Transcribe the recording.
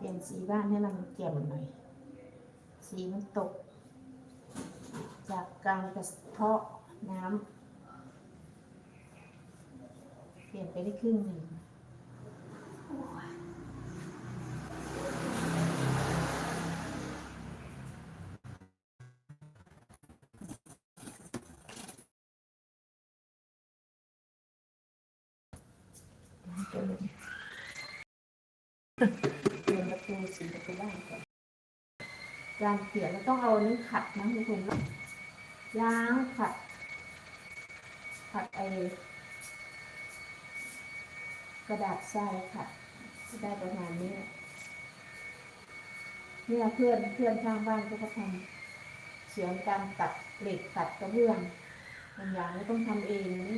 เปลี่ยนสีบ้านให้มันแจ่มหน่อย สีมันตก จากการกระเทาะน้ำเปลี่ยนไปได้ครึ่งหนึ่ง โอ้ยตัวหนึ่งเปลี่ยนประตูสีประตูบ้านก่อนการเปลี่ยนเราต้องเอานี้ขัดนะทุกคนนะล้างขัด ขัดไอกระดาษทรายขัดได้ประมาณนี้เนี่ยเพื่อนเพื่อนข้างบ้านก็ทำเสียงการตัดเหล็กตัดกระเบื้องบางอย่างไม่ต้องทำเองนี่